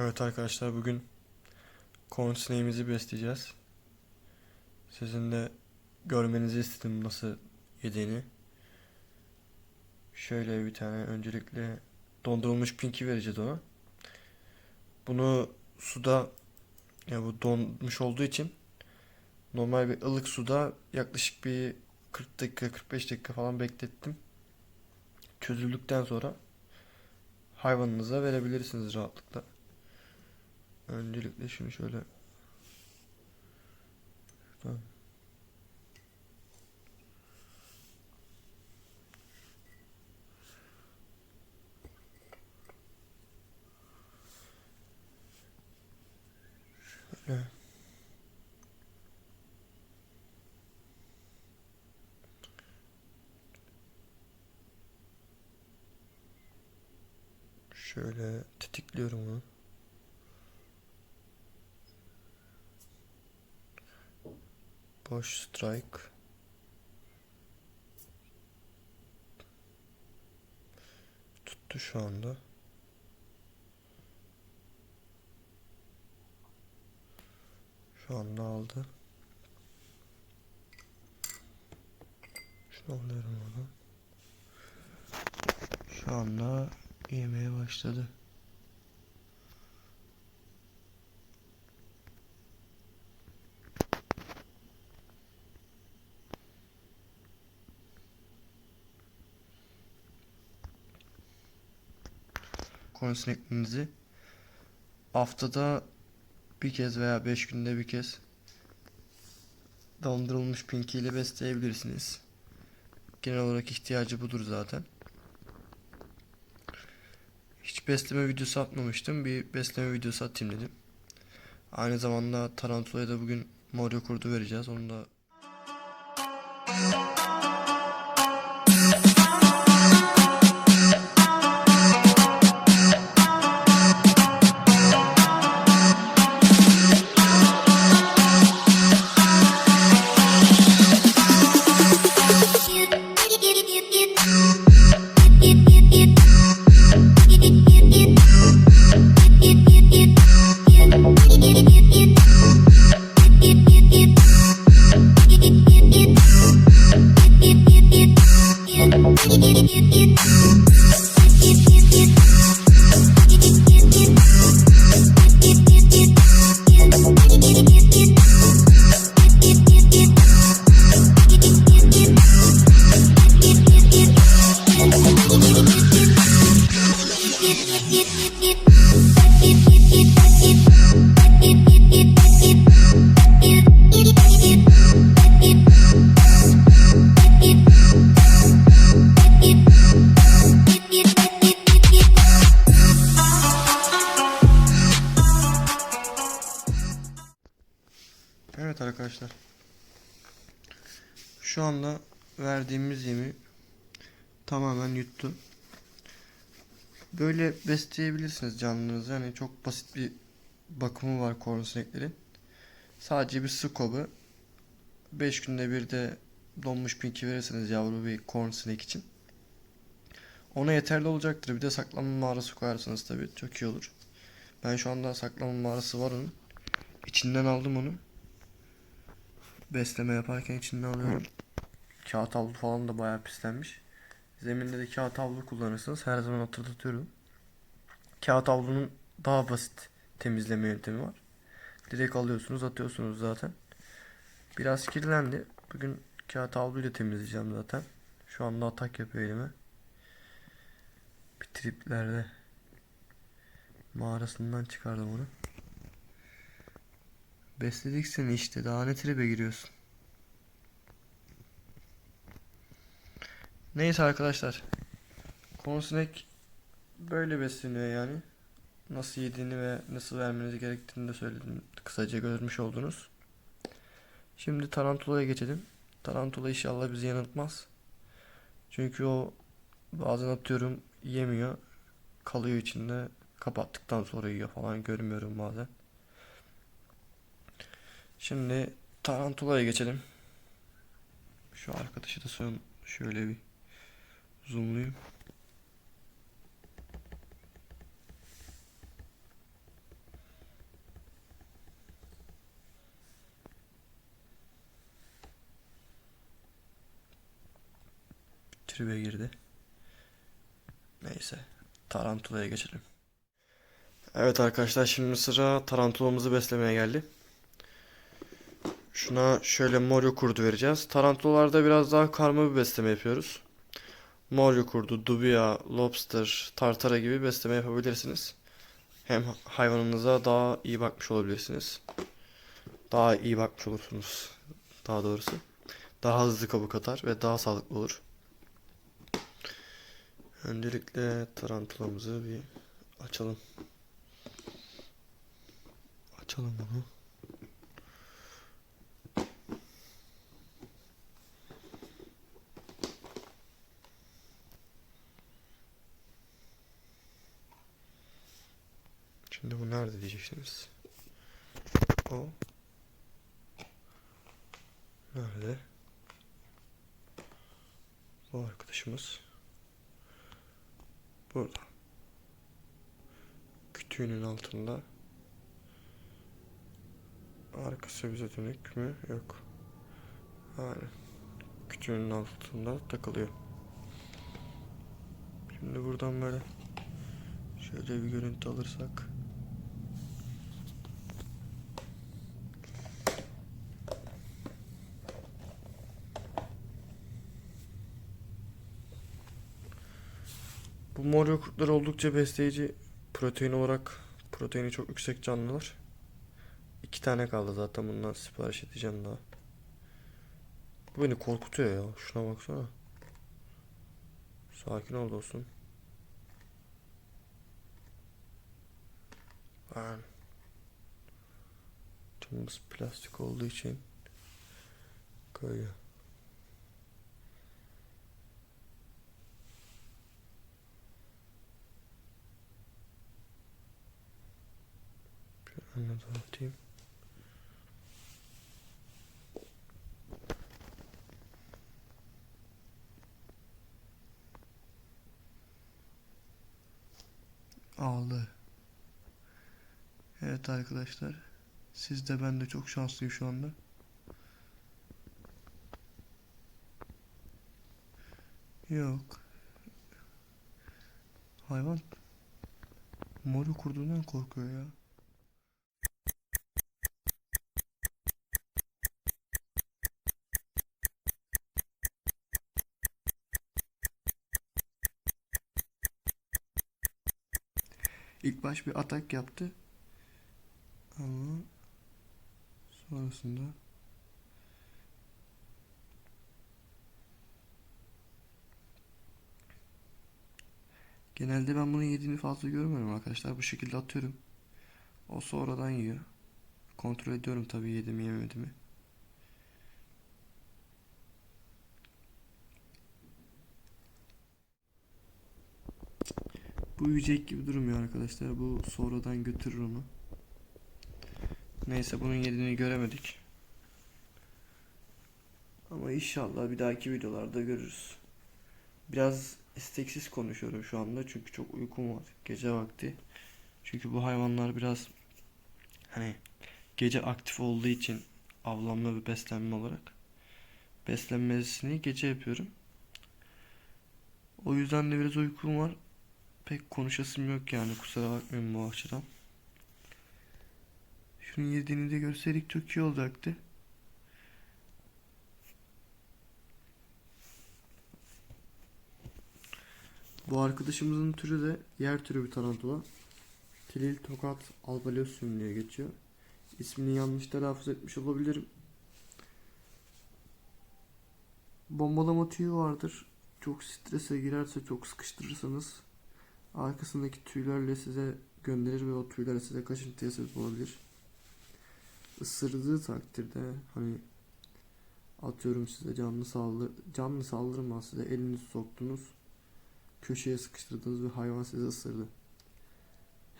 Evet arkadaşlar bugün sineğimizi besleyeceğiz. Sizin de görmenizi istedim nasıl yediğini. Şöyle bir tane öncelikle dondurulmuş pinki vereceğiz ona. Bunu suda ya bu donmuş olduğu için normal bir ılık suda yaklaşık bir 40 dakika 45 dakika falan beklettim. Çözüldükten sonra hayvanınıza verebilirsiniz rahatlıkla. Öncelikle şunu şöyle şuradan şöyle şöyle tetikliyorum onu. Boş strike. Tuttu şu anda. Şu anda aldı. Şunu alıyorum oradan. Şu anda yemeye başladı. Konsineklerinizi haftada bir kez veya beş günde bir kez dondurulmuş pinki ile besleyebilirsiniz. Genel olarak ihtiyacı budur zaten. Hiç besleme videosu atmamıştım. Bir besleme videosu atayım dedim. Aynı zamanda Tarantula'ya da bugün Mario kurdu vereceğiz. Onu da Evet arkadaşlar. Şu anda verdiğimiz yemi tamamen yuttu. Böyle besleyebilirsiniz canlınızı. Yani çok basit bir bakımı var kornsineklerin. Sadece bir su kabı. 5 günde bir de donmuş pinki verirseniz yavru bir kornsinek için. Ona yeterli olacaktır. Bir de saklama mağarası koyarsanız tabii çok iyi olur. Ben şu anda saklama mağarası var onun. İçinden aldım onu besleme yaparken içinden alıyorum. Kağıt havlu falan da bayağı pislenmiş. Zeminde de kağıt havlu kullanırsınız. Her zaman hatırlatıyorum. Kağıt havlunun daha basit temizleme yöntemi var. Direkt alıyorsunuz atıyorsunuz zaten. Biraz kirlendi. Bugün kağıt havluyla temizleyeceğim zaten. Şu anda atak yapıyor elime. Bir mağarasından çıkardım onu. Besledik seni işte. Daha ne tribe giriyorsun? Neyse arkadaşlar. Konsinek böyle besleniyor yani. Nasıl yediğini ve nasıl vermeniz gerektiğini de söyledim. Kısaca görmüş oldunuz. Şimdi tarantulaya geçelim. Tarantula inşallah bizi yanıltmaz. Çünkü o bazen atıyorum yemiyor. Kalıyor içinde. Kapattıktan sonra yiyor falan görmüyorum bazen. Şimdi Tarantula'ya geçelim. Şu arkadaşı da son şöyle bir zoomlayayım. tribe girdi. Neyse. Tarantula'ya geçelim. Evet arkadaşlar şimdi sıra tarantulamızı beslemeye geldi. Şuna şöyle moryo kurdu vereceğiz. Tarantulalarda biraz daha karma bir besleme yapıyoruz. Moryo kurdu, dubia, lobster, tartara gibi besleme yapabilirsiniz. Hem hayvanınıza daha iyi bakmış olabilirsiniz. Daha iyi bakmış olursunuz daha doğrusu. Daha hızlı kabuk atar ve daha sağlıklı olur. Öncelikle tarantulamızı bir açalım. Açalım bunu. Şimdi bu nerede diyeceksiniz? O nerede? Bu arkadaşımız burada. Kütüğünün altında. Arkası bize dönük mü? Yok. Aynen. Kütüğünün altında takılıyor. Şimdi buradan böyle şöyle bir görüntü alırsak. Bu mor yokurtlar oldukça besleyici protein olarak proteini çok yüksek canlılar. İki tane kaldı zaten bundan sipariş edeceğim daha. Bu beni korkutuyor ya. Şuna baksana. Sakin ol dostum. Ben camımız plastik olduğu için koyuyor. Dağıtayım. Aldı. Evet arkadaşlar. Siz de ben de çok şanslıyım şu anda. Yok. Hayvan moru kurduğundan korkuyor ya. İlk baş bir atak yaptı. Ama sonrasında Genelde ben bunu yediğini fazla görmüyorum arkadaşlar. Bu şekilde atıyorum. O sonradan yiyor. Kontrol ediyorum tabii yedim mi yemedi mi. Bu yiyecek gibi durmuyor arkadaşlar. Bu sonradan götürür onu. Neyse bunun yediğini göremedik. Ama inşallah bir dahaki videolarda görürüz. Biraz isteksiz konuşuyorum şu anda çünkü çok uykum var gece vakti. Çünkü bu hayvanlar biraz hani gece aktif olduğu için avlanma ve beslenme olarak beslenmesini gece yapıyorum. O yüzden de biraz uykum var. Pek konuşasım yok yani kusura bakmayın bu açıdan. Şunun yediğini de görseydik çok iyi olacaktı. Bu arkadaşımızın türü de yer türü bir tarantula. Tilil tokat albaliosum diye geçiyor. İsmini yanlış telaffuz etmiş olabilirim. Bombalama tüyü vardır. Çok strese girerse çok sıkıştırırsanız arkasındaki tüylerle size gönderir ve o tüyler size kaşıntıya sebep olabilir. Isırdığı takdirde hani atıyorum size canlı saldır canlı saldırmaz size elinizi soktunuz köşeye sıkıştırdınız ve hayvan sizi ısırdı.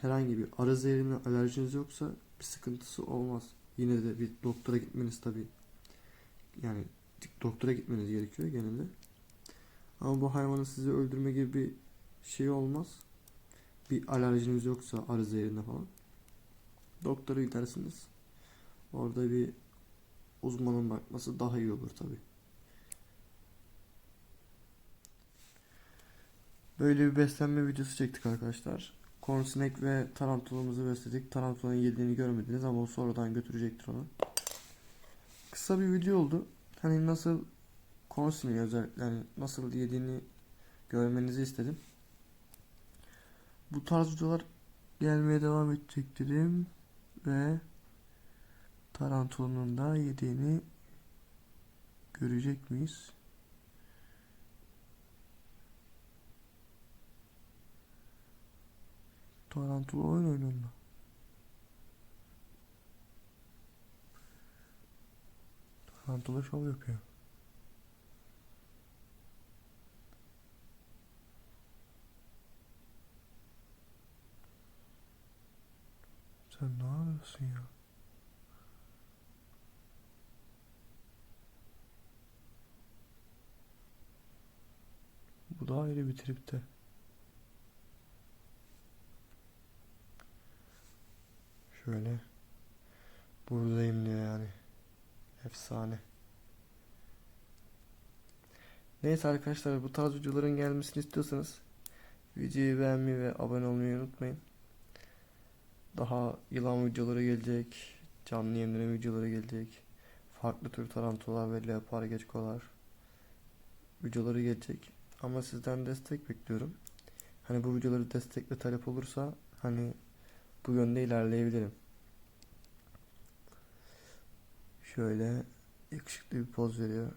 Herhangi bir arı zehrine alerjiniz yoksa bir sıkıntısı olmaz. Yine de bir doktora gitmeniz tabi yani doktora gitmeniz gerekiyor genelde. Ama bu hayvanın sizi öldürme gibi bir şey olmaz. Bir alerjiniz yoksa arı zehrine falan. Doktora gidersiniz. Orada bir uzmanın bakması daha iyi olur tabi. Böyle bir beslenme videosu çektik arkadaşlar. Cornsinek ve tarantulumuzu besledik. Tarantulanın yediğini görmediniz ama o sonradan götürecektir onu. Kısa bir video oldu. Hani nasıl cornsineği özellikle hani nasıl yediğini görmenizi istedim. Bu tarz videolar gelmeye devam edecek dedim ve tarantulanın da yediğini görecek miyiz? Tarantula oyun oynuyor. Tarantula şov yapıyor. Yapıyorsun ya? Bu da ayrı bir tripte. Şöyle buradayım diyor yani. Efsane. Neyse arkadaşlar bu tarz videoların gelmesini istiyorsanız videoyu beğenmeyi ve abone olmayı unutmayın. Daha yılan videoları gelecek. Canlı yemleme videoları gelecek. Farklı tür tarantular ve leopar geçkolar videoları gelecek. Ama sizden destek bekliyorum. Hani bu videoları destekle talep olursa hani bu yönde ilerleyebilirim. Şöyle yakışıklı bir poz veriyor.